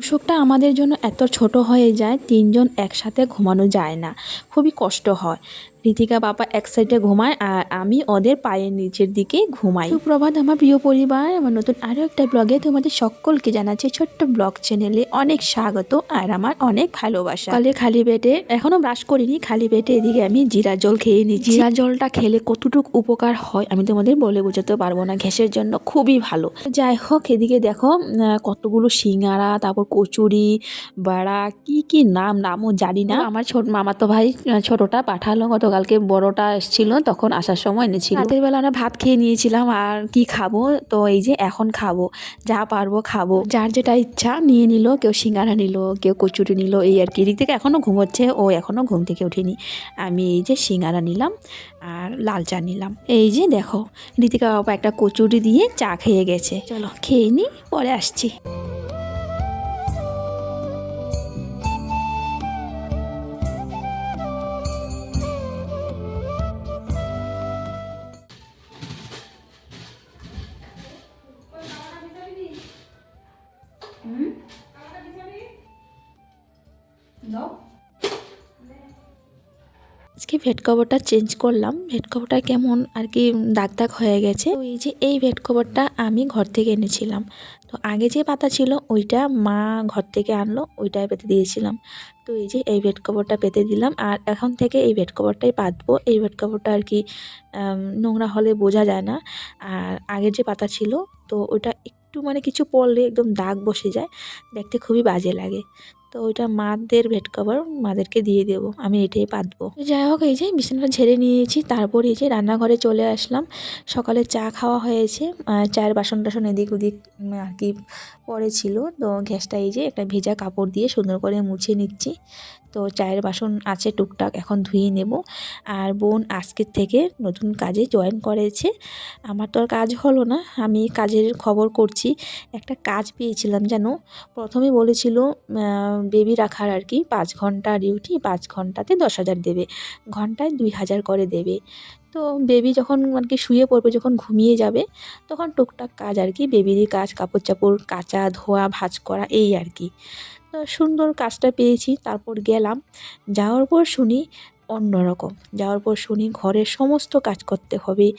তোষকটা আমাদের জন্য এত ছোট হয়ে যায়, তিনজন একসাথে ঘুমানো যায় না। খুবই কষ্ট হয়। ঋতিকা বাবা এক সাইডে ঘুমায় আর আমি ওদের পায়ের নিচের দিকে ঘুমাই। সুপ্রভাত আমার প্রিয় পরিবার, আমার নতুন আরও একটা ব্লগে তোমাদের সকলকে জানাচ্ছি ছোট্ট ব্লগ চ্যানেলে অনেক স্বাগত আর আমার অনেক ভালোবাসা। কালে খালি পেটে, এখনও ব্রাশ করিনি, খালি পেটে এদিকে আমি জিরা জল খেয়ে নিই জিরা জলটা খেলে কতটুকু উপকার হয় আমি তোমাদের বলে বোঝাতে পারব না ঘ্যাসের জন্য খুবই ভালো। যাই হোক, এদিকে দেখো কতগুলো সিঙ্গারা, তারপর কচুরি, বাড়া, কি কি নাম, নামও জানি না। আমার ছোট মামাতো ভাই ছোটটা পাঠালো গতকালকে বড়টা এসেছিল, তখন আসার সময় এনেছিল। রাতের বেলা আমরা ভাত খেয়ে নিয়েছিলাম, আর কি খাব? তো এই যে এখন খাব, যা পারব খাব। যার যেটা ইচ্ছা নিয়ে নিল, কেউ সিঙ্গারা নিল, কেউ কচুরি নিল, এই আর কি। থেকে এখনও ঘুমোচ্ছে, ও এখনও ঘুম থেকে ওঠেনি। আমি এই যে সিঙ্গারা নিলাম, আর লাল চা নিলাম। এই যে দেখো, ঋতিকা বাবা একটা কচুরি দিয়ে চা খেয়ে গেছে। চলো, খেয়ে নি, পরে আসছি। আজকে ভেট কভারটা চেঞ্জ করলাম। ভেট কভারটা কেমন আর কি দাগ দাগ হয়ে গেছে। এই যে এই ভেট কভারটা আমি ঘর থেকে এনেছিলাম। তো আগে যে পাতা ছিল ওইটা মা ঘর থেকে আনলো, ওইটাই পেতে দিয়েছিলাম। তো এই যে এই বেড কভারটা পেতে দিলাম আর এখন থেকে এই বেড কভারটাই পাতবো। এই বেড কভারটা আর কি নোংরা হলে বোঝা যায় না। আর আগের যে পাতা ছিল, তো ওইটা একটু মানে কিছু পড়লে একদম দাগ বসে যায়। দেখতে খুবই বাজে লাগে। তো ওইটা মাদের বেড কভার মাদেরকে দিয়ে দেবো, আমি এটাই পাতবো। যাই হোক, এই যে বিছানাটা ঝেড়ে নিয়েছি, তারপর এই যে রান্নাঘরে চলে আসলাম। সকালে চা খাওয়া হয়েছে চায়ের বাসন টাসন এদিক ওদিক আর কি পড়েছিল তো গ্যাসটা এই যে একটা ভেজা কাপড় দিয়ে সুন্দর করে মুছে নিচ্ছি। তো চায়ের বাসন আছে টুকটাক, এখন ধুয়ে নেব। আর বোন আজকের থেকে নতুন কাজে জয়েন করেছে। আমার তো আর কাজ হলো না, আমি কাজের খবর করছি। একটা কাজ পেয়েছিলাম যেন প্রথমে বলেছিল বেবি রাখার আর কি, পাঁচ ঘণ্টা ডিউটি পাঁচ ঘন্টাতে দশ হাজার দেবে। ঘন্টায় দুই হাজার করে দেবে। তো বেবি যখন আর কি শুয়ে পড়বে, যখন ঘুমিয়ে যাবে, তখন টুকটাক কাজ আর কি বেবিরই কাজ, কাপড় চাপড়, কাচা ধোয়া, ভাঁজ করা, এই আর কি। তো সুন্দর কাজটা পেয়েছি, তারপর গেলাম। যাওয়ার পর শুনি অন্যরকম যাওয়ার পর শুনি ঘরের সমস্ত কাজ করতে হবে।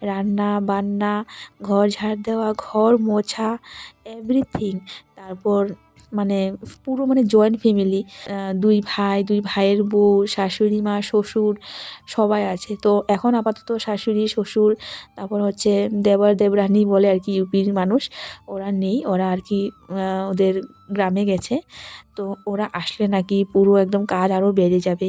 রান্না, বান্না, ঘর ঝাড় দেওয়া, ঘর মোছা এভরিথিং তারপর মানে পুরো মানে জয়েন্ট ফ্যামিলি দুই ভাই, দুই ভাইয়ের বউ, শাশুড়ি মা, শ্বশুর সবাই আছে। তো এখন আপাতত শাশুড়ি, শ্বশুর, তারপর হচ্ছে দেবর দেবরানি বলে আর কি ইউপির মানুষ, ওরা নেই, ওরা আর কি ওদের গ্রামে গেছে। তো ওরা আসলে নাকি পুরো একদম কাজ আরও বেড়ে যাবে।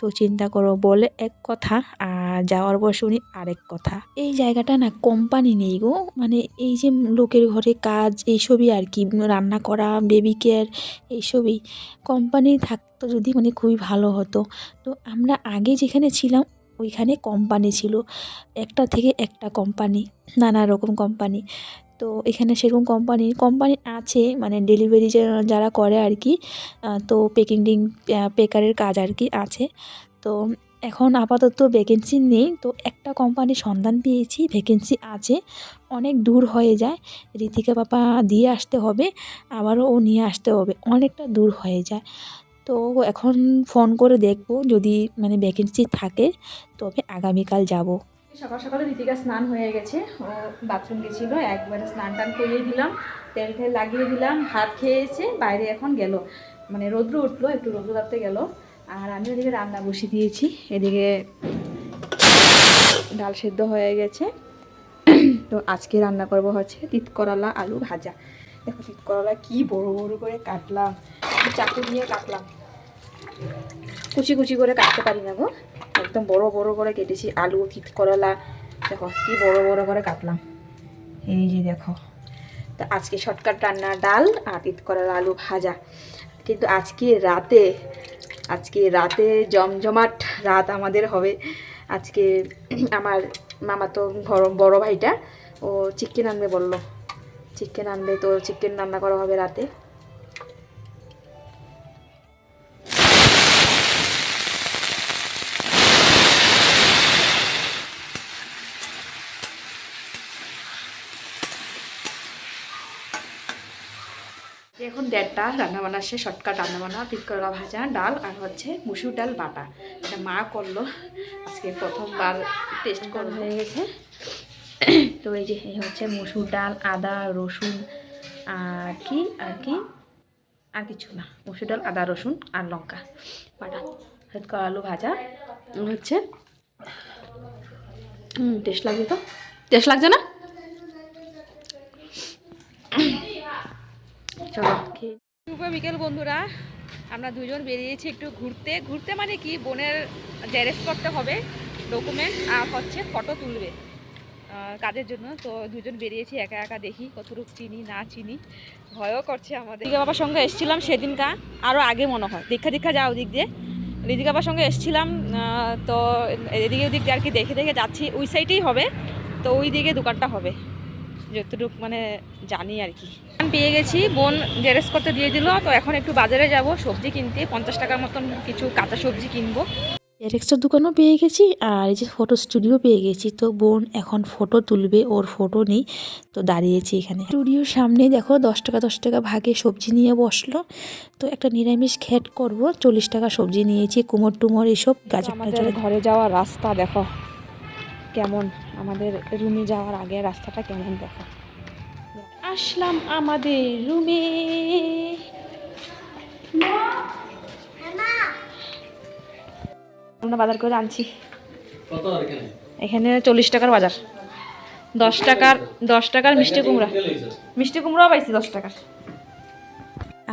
তো চিন্তা করো বলে এক কথা আর যাওয়ার পর শুনি আরেক কথা। এই জায়গাটা না কোম্পানি নেই গো। মানে এই যে লোকের ঘরে কাজ, এইসবই আর কি, রান্না করা বেবি কেয়ার এইসবই। কোম্পানি থাকতো যদি মানে খুবই ভালো হতো। তো আমরা আগে যেখানে ছিলাম, ওইখানে কোম্পানি ছিল। একটা থেকে একটা কোম্পানি নানা রকম কোম্পানি তো এখানে সেরকম কোম্পানি কোম্পানি আছে মানে ডেলিভারি যারা করে আর কি তো পেকিং পেকারের কাজ আর কি আছে। তো এখন আপাতত ভ্যাকেন্সি নেই, তো একটা কোম্পানির সন্ধান পেয়েছি ভ্যাকেন্সি আছে, অনেক দূর হয়ে যায়। ঋতিকা বাবা দিয়ে আসতে হবে, আবারও ও নিয়ে আসতে হবে, অনেকটা দূর হয়ে যায়। তো এখন ফোন করে দেখব, যদি মানে ভ্যাকেন্সি থাকে, তবে আগামীকাল যাব। সকাল সকালে ঋতিকা স্নান হয়ে গেছে। ও বাথরুম গেছিল, একবারে স্নান টান করিয়ে দিলাম, তেল ফেল লাগিয়ে দিলাম, ভাত খেয়েছে, বাইরে এখন গেল। মানে রৌদ্র উঠল, একটু রৌদ্র তাপতে গেল। আর আমি ওদিকে রান্না বসিয়ে দিয়েছি, এদিকে ডাল সেদ্ধ হয়ে গেছে। তো আজকে রান্না করব হচ্ছে তিত করলা আলু ভাজা। দেখো তিত করলা কি বড় বড় করে কাটলাম, চাকু দিয়ে কাটলাম। কুচি কুচি করে কাটতে পারি না গো। একদম বড় বড় করে কেটেছি, আলু, তিত করলা, দেখো কি বড় বড় করে কাটলাম। এই যে দেখো, তো আজকে শর্টকাট রান্না, ডাল আর তিত করলা আলু ভাজা। কিন্তু আজকে রাতে আজকে রাতে জমজমাট রাত আমাদের হবে। আজকে আমার মামা তো বড় ভাইটা, ও চিকেন আনবে বলল। চিকেন আনবে তো চিকেন রান্না করা হবে রাতে। দেড়টা রান্না বান্না শেষ শর্টকাট রান্না বান্না তিতকরলা ভাজা ডাল আর হচ্ছে মুসুর ডাল বাটা। এটা মা করল। আজকে প্রথমবার টেস্ট করা হয়ে গেছে। তো এই যে এই হচ্ছে মুসুর ডাল আদা রসুন আর কি আর কি? আর কিছু না। মুসুর ডাল আদা রসুন আর লঙ্কা বাটা। হচ্ছে আলু ভাজা। হচ্ছে হুম টেস্ট লাগবে তো? টেস্ট লাগছে না? শুভ বিকেল বন্ধুরা। আমরা দুজন বেরিয়েছি একটু ঘুরতে। ঘুরতে মানে কি? বোনের জেরেক্স করতে হবে ডকুমেন্ট আর হচ্ছে ফটো তুলবে কাজের জন্য। তো দুজন বেরিয়েছি, একা একা দেখি কতটুকু চিনি, না চিনি। ভয়ও করছে আমাদের। রিদিকা বাবার সঙ্গে এসেছিলাম সেদিনকা আরও আগে মনে হয়। দীক্ষা দীক্ষা যাও দিক দিয়ে। রিদিকা বাবার সঙ্গে এসেছিলাম তো এদিকে ওদিক দিয়ে আর কি দেখে দেখে যাচ্ছি। ওই সাইডেই হবে, তো ওই দিকে দোকানটা হবে। যতটুকু মানে জানি আর কি। পেয়ে গেছি বোন জেরেক্স করতে দিয়ে দিল তো এখন একটু বাজারে যাব সবজি কিনতে পঞ্চাশ টাকার মতন কিছু কাঁচা সবজি কিনবো। জেরেক্সের দোকানও পেয়ে গেছি আর এই যে ফটো স্টুডিও পেয়ে গেছি তো বোন এখন ফটো তুলবে ওর ফটো নেই তো দাঁড়িয়েছি এখানে। স্টুডিওর সামনে দেখো দশ টাকা দশ টাকা ভাগে সবজি নিয়ে বসল তো একটা নিরামিষ খেট করব চল্লিশ টাকা সবজি নিয়েছি কুমোর টুমোর এসব গাজর আমাদের ঘরে যাওয়ার রাস্তা দেখো কেমন? আমাদের রুমে যাওয়ার আগে রাস্তাটা কেমন দেখো? আসলাম আমাদের রুমে। আমরা বাজার করে আনছি। এখানে? এখানে চল্লিশ টাকার বাজার। দশ টাকার দশ টাকার মিষ্টি কুমড়া। মিষ্টি কুমড়াও পাইছি দশ টাকার।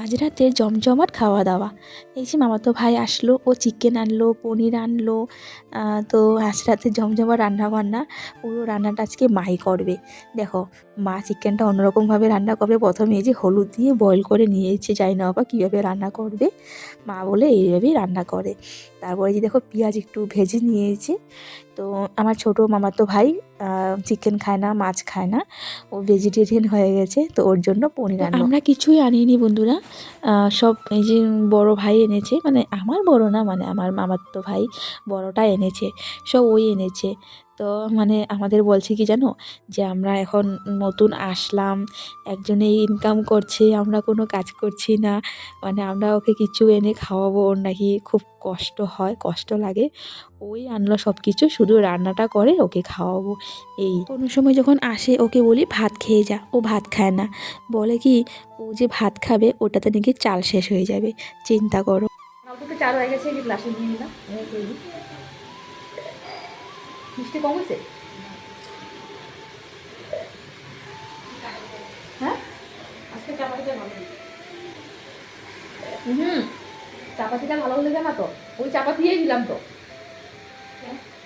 আজ রাতে জমজমাট খাওয়া দাওয়া এই যে মামাতো ভাই আসলো, ও চিকেন আনলো, পনির আনলো তো আজ রাতে জমজমাট রান্না বান্না পুরো রান্নাটা আজকে মাই করবে। দেখো, মা চিকেনটা অন্যরকমভাবে রান্না করবে। প্রথমে এই যে হলুদ দিয়ে বয়েল করে নিয়েছে যাই না বাবা কীভাবে রান্না করবে। মা বলে, এইভাবেই রান্না করে। তারপরে যে দেখো পেঁয়াজ একটু ভেজে নিয়েছে। তো আমার ছোটো মামাতো ভাই চিকেন খায় না, মাছ খায় না। ও ভেজিটেরিয়ান হয়ে গেছে, তো ওর জন্য পনির আনলো। আমরা কিছুই আনিনি বন্ধুরা। সব এই যে বড় ভাই এনেছে মানে আমার বড় না মানে আমার মামার তো ভাই বড়টা এনেছে, সব ওই এনেছে। তো মানে আমাদের বলছে কি জানো? যে আমরা এখন নতুন আসলাম একজনে ইনকাম করছে, আমরা কোনো কাজ করছি না। মানে আমরা ওকে কিছু এনে খাওয়াবো, ওর নাকি খুব কষ্ট হয়, কষ্ট লাগে। ওই আনলো সব কিছু শুধু রান্নাটা করে ওকে খাওয়াবো। এই কোনো সময় যখন আসে, ওকে বলি, ভাত খেয়ে যা। ও ভাত খায় না। বলে কি, ও যে ভাত খাবে, ওটাতে নাকি চাল শেষ হয়ে যাবে। চিন্তা করো। চাল হয়ে গেছে মিষ্টি কম হয়েছে? হ্যাঁ? আজকে চাপাতিটা ভালো হুম চাপাতিটা ভালো হলে জানা তো ওই চাপাতিয়েই দিলাম তো।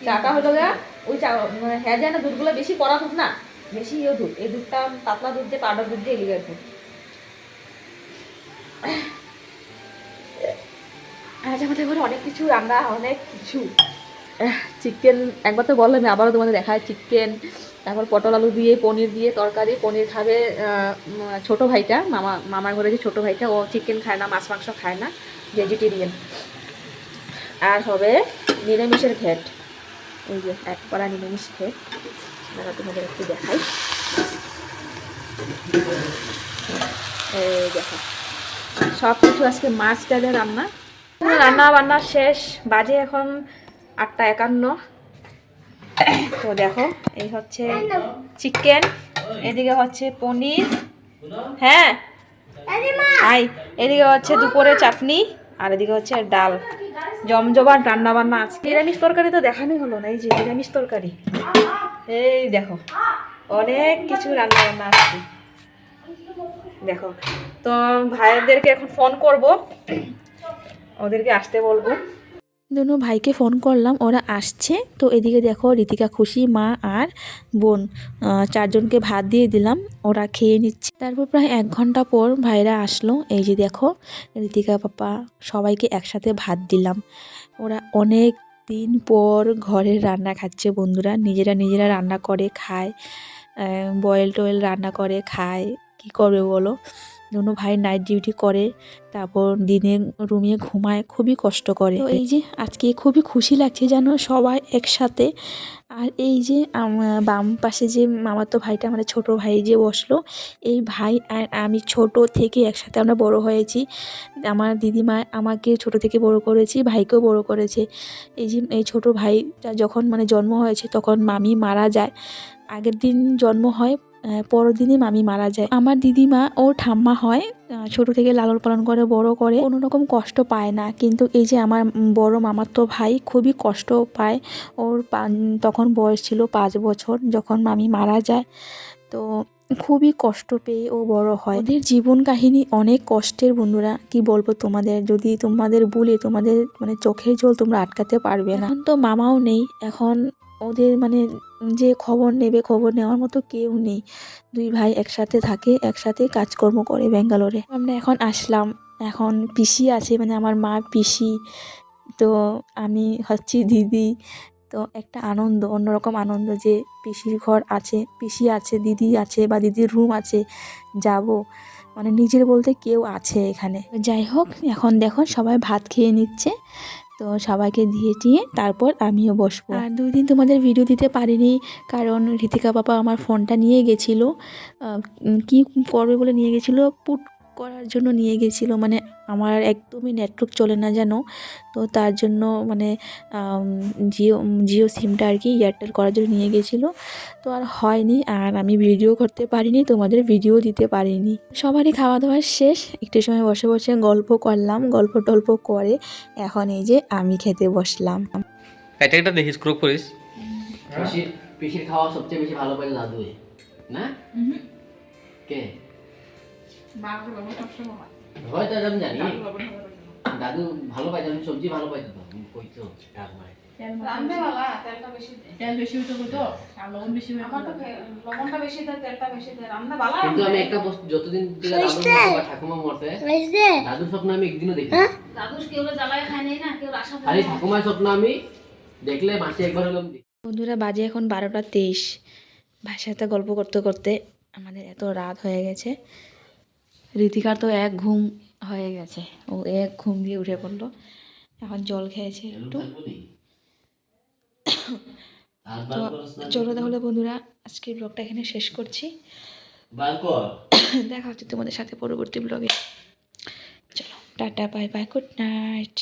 চাটা হলো গা ওই চা মানে হ্যাঁ যায় না দুধগুলো বেশি কড়া দুধ না বেশি ইয়ে দুধ এই দুধটা পাতলা দুধ দিয়ে পাউডার দুধ দিয়ে এলিগার দুধ আজ আমাদের ঘরে অনেক কিছু রান্না অনেক কিছু। চিকেন একবার তো বললাম আবারও তোমাদের দেখায় চিকেন তারপর পটল আলু দিয়ে, পনির দিয়ে তরকারি, পনির খাবে ছোট ভাইটা, মামা, মামার ঘরে যে ছোট ভাইটা, ও চিকেন খায় না, মাছ মাংস খায় না ভেজিটেরিয়ান আর হবে নিরামিষের ঘেট এই যে এক পাড়া নিরামিষ ঘেট দাঁড়া তোমাদের একটু দেখাই। এই দেখো সব কিছু আজকে মাছ ডালের রান্না। রান্না বান্না শেষ, বাজে এখন আটটা একান্ন। তো দেখো, এই হচ্ছে চিকেন, এদিকে হচ্ছে পনির হ্যাঁ? আই, এদিকে হচ্ছে দুপুরে চাটনি, আর এদিকে হচ্ছে ডাল। জমজমাট রান্না বান্না আছে নিরামিষ তরকারি তো দেখানোই হলো না, এই যে নিরামিষ তরকারি। এই দেখো, অনেক কিছু রান্না বান্না আছে। দেখো, তো ভাইদেরকে এখন ফোন করব, ওদেরকে আসতে বলব। দুনো ভাইকে ফোন করলাম, ওরা আসছে। তো এদিকে দেখো রীতিকা খুশি, মা আর বোন চারজনকে ভাত দিয়ে দিলাম, ওরা খেয়ে নিচ্ছে। তারপর প্রায় এক ঘণ্টা পর ভাইরা আসলো, এই যে দেখো রীতিকা পাপা সবাইকে একসাথে ভাত দিলাম। ওরা অনেক দিন পর ঘরের রান্না খাচ্ছে বন্ধুরা, নিজেরা নিজেরা রান্না করে খায় বয়েল টয়েল রান্না করে খায়, কি করবে বলো? দুনো ভাই নাইট ডিউটি করে, তারপর দিনে রুমে ঘুমায়, খুবই কষ্ট করে। এই যে আজকে খুবই খুশি লাগছে যেন সবাই একসাথে। আর এই যে বাম পাশে যে মামাতো ভাইটা মানে ছোট ভাই যে বসল, এই ভাই আর আমি ছোট থেকে একসাথে আমরা বড় হয়েছি। আমার দিদিমা আমাকে ছোট থেকে বড় করেছি, ভাইকেও বড় করেছে। এই যে এই ছোট ভাইটা যখন মানে জন্ম হয়েছে, তখন মামি মারা যায়। আগের দিন জন্ম হয় আহ, পরের দিনই মামি মারা যায়। আমার দিদিমা ও ঠাম্মা হয় ছোট থেকে লালন পালন করে বড় করে কোনো রকম কষ্ট পায় না। কিন্তু এই যে আমার বড় মামাতো ভাই খুবই কষ্ট পায়। ওর তখন বয়স ছিল পাঁচ বছর যখন মামি মারা যায়। তো খুবই কষ্ট পেয়ে ও বড় হয়। ওদের জীবন কাহিনী অনেক কষ্টের বন্ধুরা কি বলব তোমাদের? যদি তোমাদের বলে তোমাদের মানে চোখের জল তোমরা আটকাতে পারবে না। এখন তো মামাও নেই এখন ওদের মানে যে খবর নেবে, খবর নেওয়ার মতো কেউ নেই। দুই ভাই একসাথে থাকে, একসাথে কাজকর্ম করে ব্যাঙ্গালোরে। আমরা এখন আসলাম। এখন পিসি আছে মানে আমার মা পিসি। তো আমি হচ্ছি দিদি। তো একটা আনন্দ, অন্যরকম আনন্দ যে পিসির ঘর আছে, পিসি আছে, দিদি আছে বা দিদির রুম আছে, যাব। মানে নিজের বলতে কেউ আছে এখানে। যাই হোক, এখন দেখো সবাই ভাত খেয়ে নিচ্ছে। তো সবাইকে দিয়ে টিয়ে তারপর আমিও বসবো। আর দুই দিন তোমাদের ভিডিও দিতে পারিনি, কারণ ঋতিকা বাবা আমার ফোনটা নিয়ে গেছিল। কি করবে বলে নিয়ে গেছিল? পুট করার জন্য নিয়ে গেছিল মানে আমার একদমই নেটওয়ার্ক চলে না যেন। তো তার জন্য মানে জিও জিও সিমটা আর কি এয়ারটেল করার জন্য নিয়ে গেছিল। তো আর হয়নি আর আমি ভিডিও করতে পারিনি তোমাদের ভিডিও দিতে পারিনি। সবারই খাওয়া দাওয়া শেষ একটু সময় বসে বসে গল্প করলাম গল্প টল্প করে এখন এই যে আমি খেতে বসলাম। এটা একটা দেখিস ক্রোক করিস। পিসির খাওয়া সবচেয়ে বেশি ভালো না? কে? হয়তো আমি জানি। দাদু ভালো পাইতো আমি সবজি ভালো পাইতো তো কইতো ডাক মারে রান্ধবে বাবা তেলটা বেশি দে। তেল বেশি হতো তো আর লবণ বেশি আমার তো খে- লবণটা বেশি দে তেলটা বেশি দে রান্না ভালো কিন্তু আমি রান্ধবে। একটা বস্তু যতদিন থেকে দাদু মরছে বা ঠাকুমা মরছে দাদুর স্বপ্ন আমি একদিনও দেখি দাদু কেউ জ্বালায় খায় নাই না কেউ আশা খালি ঠাকুমার স্বপ্ন আমি দেখলে মাসে একবার হলাম বন্ধুরা বাজে এখন বারোটা তেইশ। ভাষাতে গল্প করতে করতে আমাদের এত রাত হয়ে গেছে। ঋতিকার তো এক ঘুম হয়ে গেছে। ও এক ঘুম দিয়ে উঠে পড়ল। এখন জল খেয়েছে একটু। তো চলো তাহলে বন্ধুরা আজকের ব্লগটা এখানে শেষ করছি। দেখা হচ্ছে তোমাদের সাথে পরবর্তী ব্লগে চলো tata bye bye good night